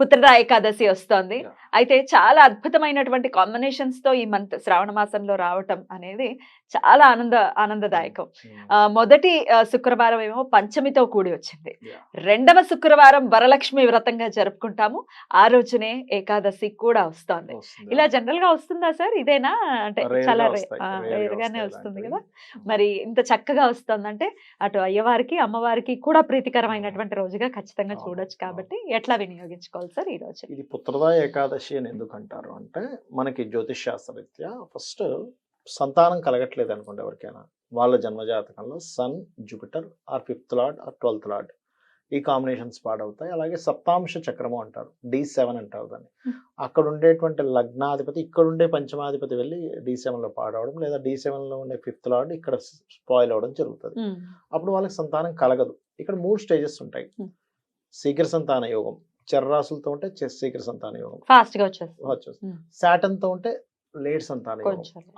పుత్రద ఏకాదశి వస్తోంది. అయితే చాలా అద్భుతమైనటువంటి కాంబినేషన్స్తో ఈ మంత్ శ్రావణ మాసంలో రావటం అనేది చాలా ఆనంద ఆనందదాయకం. ఆ, మొదటి శుక్రవారం ఏమో పంచమితో కూడి వచ్చింది. రెండవ శుక్రవారం వరలక్ష్మి వ్రతంగా జరుపుకుంటాము. ఆ రోజునే ఏకాదశి కూడా వస్తోంది. ఇలా జనరల్గా వస్తుందా సార్? ఇదేనా? అంటే చాలా వస్తాయి, rare గా రేర్ గానే వస్తాయి వస్తుంది. కదా? మరి ఇంత చక్కగా వస్తుందంటే అటు అయ్యవారికి అమ్మవారికి కూడా ప్రీతికరమైనటువంటి రోజుగా ఖచ్చితంగా చూడొచ్చు. కాబట్టి ఎట్లా వినియోగించుకోవాలి సార్ ఈ రోజు? ఇది పుత్రదా ఏకాదశి అని ఎందుకు అంటారు అంటే మనకి జ్యోతిష్ శాస్త్రరీత్యా ఫస్ట్ సంతానం కలగట్లేదు అనుకోండి ఎవరికైనా. వాళ్ళ జన్మజాతకంలో sun Jupiter or fifth lord or twelfth lord. ఈ కాంబినేషన్స్ పాడవుతాయి. అలాగే సప్తాంశ చక్రము అంటారు. డి సెవెన్ అంటారు దాన్ని. అక్కడ ఉండేటువంటి లగ్నాధిపతి ఇక్కడ ఉండే పంచమాధిపతి వెళ్ళి డి లో పాడవడం లేదా డి లో ఉండే ఫిఫ్త్ లార్డ్ ఇక్కడ స్పాయిల్ అవ్వడం జరుగుతుంది. అప్పుడు వాళ్ళకి సంతానం కలగదు. ఇక్కడ మూడు స్టేజెస్ ఉంటాయి. శీఘ్ర సంతాన యోగం. చర్రాసులతో ఉంటే శీఘ్ర సంతాన యోగం. ఫాస్ట్గా వచ్చేస్తుంది. వచ్చేస్తుంది. Hmm. శాటన్తో ఉంటే లేట్. సంతాన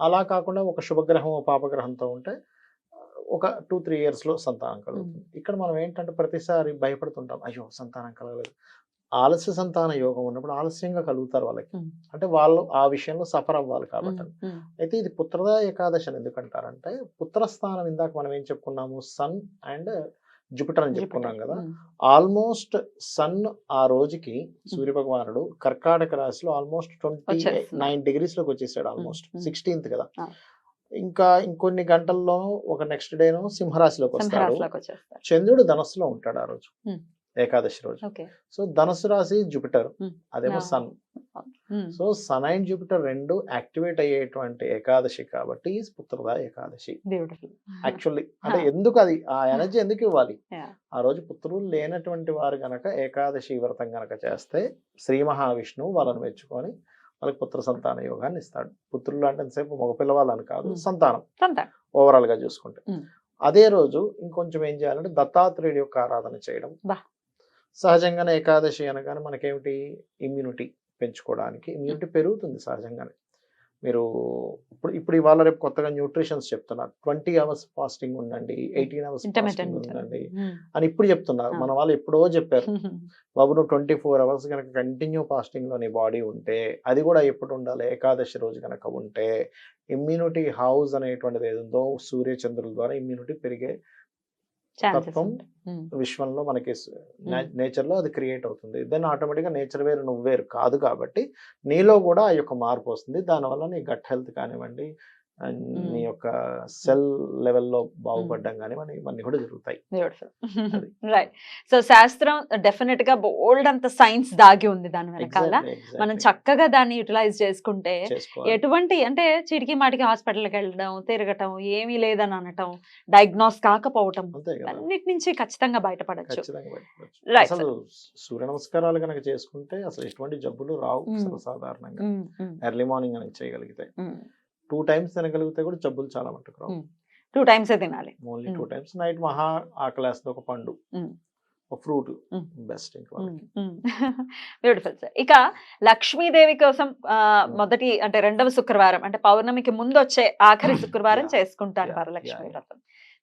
అలా కాకుండా ఒక శుభగ్రహం పాపగ్రహంతో ఉంటే ఒక టూ త్రీ ఇయర్స్లో సంతానం కలుగుతుంది. ఇక్కడ మనం ఏంటంటే ప్రతిసారి భయపడుతుంటాం అయ్యో సంతానం కలగలేదు. ఆలస్య సంతాన యోగం ఉన్నప్పుడు ఆలస్యంగా కలుగుతారు వాళ్ళకి. అంటే వాళ్ళు ఆ విషయంలో సఫర్ అవ్వాలి కాబట్టి. అయితే ఇది పుత్రదా ఏకాదశి అని ఎందుకంటారంటే పుత్రస్థానం ఇందాక మనం ఏం చెప్పుకున్నాము? సన్ అండ్ జూపిటర్ అని చెప్పుకున్నాం. కదా ఆల్మోస్ట్ సన్ ఆ రోజుకి సూర్య భగవానుడు కర్కాటక రాశిలో ఆల్మోస్ట్ ట్వంటీ. నైన్ డిగ్రీస్లోకి వచ్చేసాడు ఆల్మోస్ట్. సిక్స్టీన్త్ కదా. ఇంకా ఇంకొన్ని గంటల్లో ఒక నెక్స్ట్ డేను సింహరాశిలోకి వస్తాడు చంద్రుడు ధనస్సులో ఉంటాడు ఆ రోజు. ఏకాదశి రోజు సో ధనస్సు రాశి జూపిటర్. అదేమో. Sun so sun and Jupiter రెండు యాక్టివేట్ అయ్యేటువంటి ఏకాదశి కాబట్టి పుత్రదా ఏకాదశి యాక్చువల్లీ అంటే. ఎందుకు అది ఆ ఎనర్జీ ఎందుకు ఇవ్వాలి. ఆ రోజు పుత్రులు లేనటువంటి వారు గనక ఏకాదశి వ్రతం గనక చేస్తే శ్రీ మహావిష్ణువు వాళ్ళని మెచ్చుకొని వాళ్ళకి పుత్ర సంతాన యోగాన్ని ఇస్తాడు పుత్రులు అంటే ఎంతసేపు మగపిల్లవాళ్ళని కాదు. సంతానం ఓవరాల్గా చూసుకుంటే. అదే రోజు ఇంకొంచెం ఏం చేయాలంటే దత్తాత్రేయుడి యొక్క ఆరాధన చేయడం. సహజంగానే ఏకాదశి అనగానే మనకేమిటి? ఇమ్యూనిటీ పెంచుకోవడానికి. ఇమ్యూనిటీ పెరుగుతుంది సహజంగానే. మీరు ఇప్పుడు ఇప్పుడు ఇవాళ రేపు కొత్తగా న్యూట్రిషన్స్ చెప్తున్నారు. ట్వంటీ అవర్స్ ఫాస్టింగ్ ఉండండి ఎయిటీన్ అవర్స్ ఫాస్టింగ్ ఉండండి అని ఇప్పుడు చెప్తున్నారు. మన వాళ్ళు ఎప్పుడో చెప్పారు. బాబు నువ్వు ట్వంటీ ఫోర్ అవర్స్ కనుక కంటిన్యూ ఫాస్టింగ్లో నీ బాడీ ఉంటే అది కూడా ఎప్పుడు ఉండాలి? ఏకాదశి రోజు కనుక ఉంటే ఇమ్యూనిటీ హౌస్ అనేటువంటిది ఏది ఉందో సూర్య చంద్రుల ద్వారా ఇమ్యూనిటీ పెరిగే తత్వం విశ్వంలో మనకి నేచర్లో అది క్రియేట్ అవుతుంది. దెన్ ఆటోమేటిక్గా నేచర్ వేరు నువ్వు వేరు కాదు కాబట్టి నీలో కూడా ఆ యొక్క మార్పు వస్తుంది. దానివల్ల నీ గట్ హెల్త్ కానివ్వండి Mm. నీ యొక్క సెల్ లెవెల్లో బాగుపడడం కానివ్వండి ఇవన్నీ కూడా జరుగుతాయి. రైట్ సో శాస్త్రం డెఫినెట్గా బోల్డ్ అంత సైన్స్ దాగి ఉంది దాని వెనకాల. మనం చక్కగా దాన్ని యూటిలైజ్ చేసుకుంటే ఎటువంటి అంటే చిటికి మాటికి హాస్పిటల్కి వెళ్ళడం తిరగటం ఏమీ లేదని అనటం డయాగ్నోస్ కాకపోవటం అన్నిటి నుంచి ఖచ్చితంగా బయటపడచ్చు. అసలు సూర్య నమస్కారాలు కనుక చేసుకుంటే అసలు ఎటువంటి జబ్బులు రావు సాధారణంగా ఎర్లీ మార్నింగ్ కనుక చేయగలిగితే. టూ టైమ్స్ తినగలిగితే కూడా జబ్బులు చాలా మటుకు రావు. టూ టైమ్స్ తినాలి ఓన్లీ. టూ టైమ్స్ నైట్ మహా ఆకలేస్తే ఒక పండు. ఒక ఫ్రూట్. బెస్ట్. బ్యూటిఫుల్ సార్ ఇక లక్ష్మీదేవి కోసం మొదటి అంటే రెండవ శుక్రవారం అంటే పౌర్ణమికి ముందు వచ్చే ఆఖరి శుక్రవారం. చేసుకుంటారు వరలక్ష్మి. వ్రతం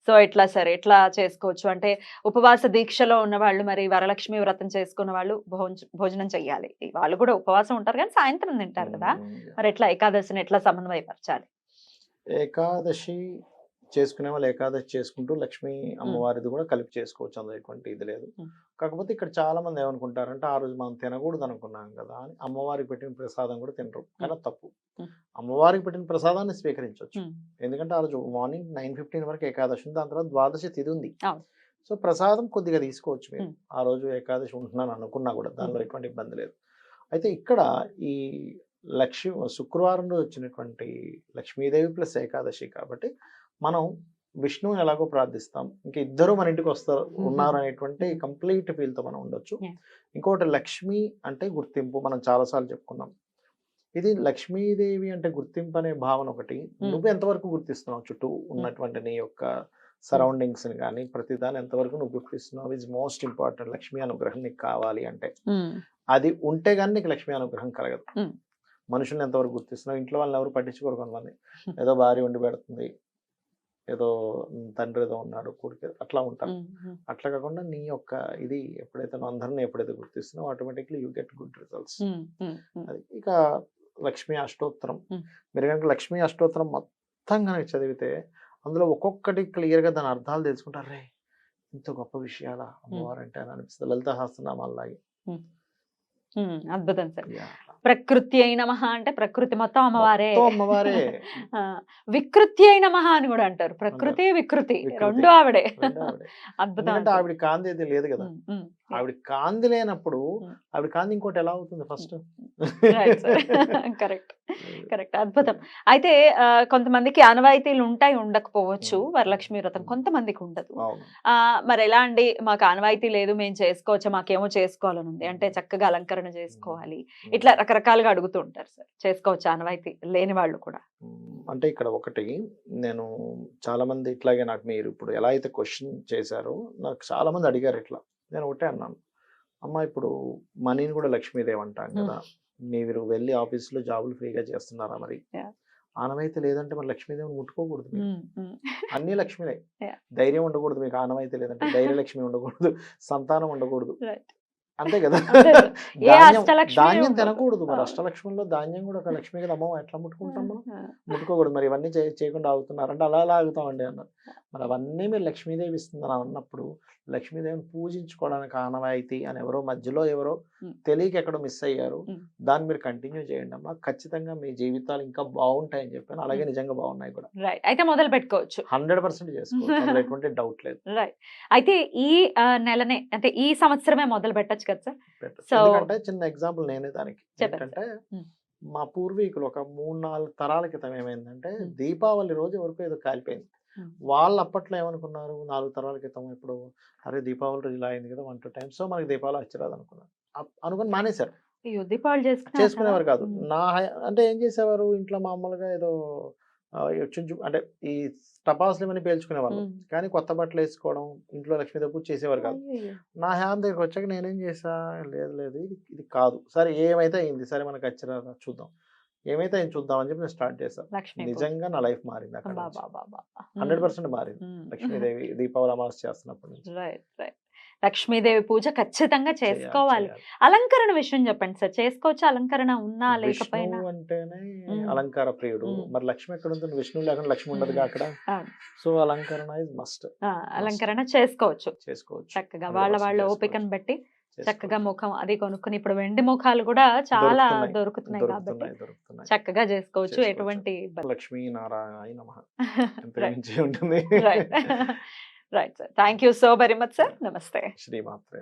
సో ఎట్లా సార్? ఎట్లా చేసుకోవచ్చు? అంటే ఉపవాస దీక్షలో ఉన్న వాళ్ళు మరి వరలక్ష్మి వ్రతం చేసుకున్న వాళ్ళు భోజ- భోజనం చెయ్యాలి. వాళ్ళు కూడా ఉపవాసం ఉంటారు కానీ సాయంత్రం తింటారు కదా. మరి ఎట్లా ఏకాదశిని ఎట్లా సమన్వయపరచాలి? ఏకాదశి చేసుకునే వాళ్ళు ఏకాదశి చేసుకుంటూ లక్ష్మీ అమ్మవారిది కూడా కలిపి చేసుకోవచ్చు. అందులో ఎటువంటి ఇది లేదు. కాకపోతే ఇక్కడ చాలా మంది ఏమనుకుంటారంటే ఆ రోజు మనం తినకూడదు అనుకున్నాం కదా అని అమ్మవారికి పెట్టిన ప్రసాదం కూడా తినరు. కానీ తప్పు. అమ్మవారికి పెట్టిన ప్రసాదాన్ని స్వీకరించవచ్చు ఎందుకంటే ఆ రోజు మార్నింగ్ నైన్ ఫిఫ్టీన్ వరకు ఏకాదశి ఉంది. దాని తర్వాత ద్వాదశి తిథి ఉంది. సో ప్రసాదం కొద్దిగా తీసుకోవచ్చు మీరు. మ్. ఆ రోజు ఏకాదశి ఉంటున్నాను అనుకున్నా కూడా దానిలో. ఎటువంటి ఇబ్బంది లేదు. అయితే ఇక్కడ ఈ లక్ష్మి శుక్రవారం రోజు వచ్చినటువంటి లక్ష్మీదేవి ప్లస్ ఏకాదశి కాబట్టి మనం విష్ణువుని ఎలాగో ప్రార్థిస్తాం. ఇంకా ఇద్దరు మన ఇంటికి వస్తారు. ఉన్నారు అనేటువంటి కంప్లీట్ ఫీల్తో మనం ఉండొచ్చు. ఇంకోటి లక్ష్మి అంటే గుర్తింపు. మనం చాలాసార్లు చెప్పుకున్నాం. ఇది లక్ష్మీదేవి అంటే గుర్తింపు అనే భావన ఒకటి. నువ్వు ఎంతవరకు గుర్తిస్తున్నావు? చుట్టూ ఉన్నటువంటి నీ యొక్క సరౌండింగ్స్ని కానీ ప్రతిదాన్ని ఎంతవరకు నువ్వు గుర్తిస్తున్నావు? ఇస్ మోస్ట్ ఇంపార్టెంట్ లక్ష్మీ అనుగ్రహం నీకు కావాలి అంటే. అది ఉంటే కానీ నీకు లక్ష్మీ అనుగ్రహం కలగదు. మనుషుల్ని ఎంతవరకు గుర్తిస్తున్నావు? ఇంట్లో వాళ్ళని ఎవరు పట్టించుకోరు కొంతమంది. ఏదో భార్య వండి పెడుతుంది. ఏదో తండ్రి ఏదో ఉన్నాడు కొడుకు అట్లా ఉంటారు అట్లా కాకుండా నీ యొక్క ఇది ఎప్పుడైతే నువ్వు అందరిని ఎప్పుడైతే గుర్తిస్తున్నావు automatically you get good results. అది ఇక లక్ష్మీ అష్టోత్తరం. మీరు కనుక లక్ష్మీ అష్టోత్తరం మొత్తం కనుక చదివితే అందులో ఒక్కొక్కటి క్లియర్గా దాని అర్థాలు తెలుసుకుంటారు. రే ఇంత గొప్ప విషయాల అమ్మవారు అంటే అని అనిపిస్తుంది. లలిత సహస్రనామాలాగి అద్భుతం సార్. ప్రకృతి అయిన మహా అంటే ప్రకృతి మొత్తం అమ్మవారే అమ్మవారే ఆ, వికృతి అయిన మహా అని కూడా అంటారు ప్రకృతి వికృతి. రెండు ఆవిడే. అద్భుతం. ఆవిడ కాంతి లేదు కదా. ఆవిడ కాంతి లేనప్పుడు. ఆవిడ కాంతి ఇంకోటి ఎలా అవుతుంది ఫస్ట్. కరెక్ట్. కరెక్ట్. అద్భుతం. అయితే కొంతమందికి ఆనవాయితీలు ఉంటాయి ఉండకపోవచ్చు. వరలక్ష్మి వ్రతం కొంతమందికి ఉండదు. మరి ఎలా అండి? మాకు ఆనవాయితీ లేదు మేము చేసుకోవచ్చా మాకేమో చేసుకోవాలని ఉంది అంటే చక్కగా అలంకరణ చేసుకోవాలి. ఇట్లా రకరకాలుగా అడుగుతూ ఉంటారు సార్. చేసుకోవచ్చు ఆనవాయితీ లేని వాళ్ళు కూడా. అంటే ఇక్కడ ఒకటి నేను చాలా మంది ఇట్లాగే నాకు మీరు ఇప్పుడు ఎలా అయితే క్వశ్చన్ చేశారో నాకు చాలా మంది అడిగారు ఇట్లా. నేను ఒకటే అన్నాను. అమ్మ ఇప్పుడు మనీని కూడా లక్ష్మీదేవి అంటాం కదా! మీరు వెళ్ళి ఆఫీసులో జాబులు ఫ్రీగా చేస్తున్నారా మరి. ఆనమైతే లేదంటే మరి లక్ష్మీదేవిని ముట్టుకోకూడదు. అన్ని లక్ష్మీదే. ధైర్యం ఉండకూడదు మీకు. ఆనమైతే లేదంటే ధైర్య లక్ష్మి ఉండకూడదు. సంతానం ఉండకూడదు. అంతే కదా! ధాన్యం. తినకూడదు మరి. అష్టలక్ష్మిలో ధాన్యం కూడా ఒక లక్ష్మి కదా! అమ్మ ఎట్లా ముట్టుకుంటాం మనం? ముట్టుకోకూడదు మరి. ఇవన్నీ చేయకుండా ఆగుతున్నారంటే అలా అలా ఆగుతామండి అన్నారు మరి అవన్నీ మీరు లక్ష్మీదేవి ఇస్తుందని అన్నప్పుడు లక్ష్మీదేవిని పూజించుకోవడానికి ఆనవాయితీ అని ఎవరో మధ్యలో ఎవరో. తెలియక ఎక్కడో మిస్ అయ్యారు. దాన్ని మీరు కంటిన్యూ చేయండి అమ్మా. ఖచ్చితంగా మీ జీవితాలు ఇంకా బాగుంటాయని చెప్పాను. అలాగే నిజంగా బాగున్నాయి కూడా. రైట్. అయితే మొదలు పెట్టుకోవచ్చు. హండ్రెడ్ పర్సెంట్ చేసుకోవచ్చు. ఎటువంటి డౌట్ లేదు. రైట్. అయితే ఈ నెలనే అంటే ఈ సంవత్సరమే మొదలు పెట్టచ్చు కదా సార్? ఎందుకంటే చిన్న ఎగ్జాంపుల్ నేనే దానికి. ఏంటంటే. మా పూర్వీకులు ఒక మూడు నాలుగు తరాల క్రితం ఏమైందంటే. దీపావళి రోజు వరకు ఏదో కాలిపోయింది. వాళ్ళు అప్పట్లో ఏమనుకున్నారు? నాలుగు తరాల క్రితం ఇప్పుడు అరే దీపావళి రోజు ఇలా అయింది కదా వన్ టూ టైమ్స్ సో మనకి దీపావళి వచ్చిరాదు అనుకున్నారు అనుకుని మానేశారు. దీపావళి చేసుకునేవారు కాదు. నా హయ- అంటే ఏం చేసేవారు? ఇంట్లో మామూలుగా ఏదో చుంచు అంటే ఈ టపాసులు ఏమని పేల్చుకునేవాళ్ళు. కానీ కొత్త బట్టలు వేసుకోవడం ఇంట్లో లక్ష్మీదేవి పూజ చేసేవారు కాదు. నా హ్యాండ్ దగ్గరికి వచ్చాక నేనేం చేసా లేదు లేదు ఇది ఇది కాదు. సరే ఏమైతే అయింది? సరే మనకు వచ్చిరా చూద్దాం. ఏమైతే అయింది చూద్దాం అని చెప్పి నేను స్టార్ట్ చేశాను. నిజంగా నా లైఫ్ మారింది అక్కడ. హండ్రెడ్. పర్సెంట్ మారింది. లక్ష్మీదేవి దీపావళి అమావాస్య చేస్తున్నప్పటి నుంచి రైట్ రైట్ లక్ష్మీదేవి పూజ ఖచ్చితంగా చేసుకోవాలి. అలంకరణ విషయం చెప్పండి సార్ చేసుకోవచ్చు అలంకరణ ఉన్నా లేకపోయినా అంటేనే. అలంకార ప్రియుడు. మరి లక్ష్మి ఎక్కడ ఉంటుంది విష్ణువు లేకుండా లక్ష్మి ఉండదుగా అక్కడ. సో అలంకరణ ఇస్ మస్ట్ అలంకరణ చేసుకోవచ్చు చేసుకోవచ్చు చక్కగా 100% వాళ్ళ వాళ్ళ. ఓపికను బట్టి. చక్కగా ముఖం అది కొనుక్కుని ఇప్పుడు వెండి ముఖాలు కూడా చాలా దొరుకుతున్నాయి. కాబట్టి చక్కగా చేసుకోవచ్చు. ఎటువంటి ఇబ్బంది లక్ష్మీ నారాయణ నమ. ఎంత రైట్ ఉంటుంది. Sir thank you so very much sir నమస్తే శ్రీమాత్రే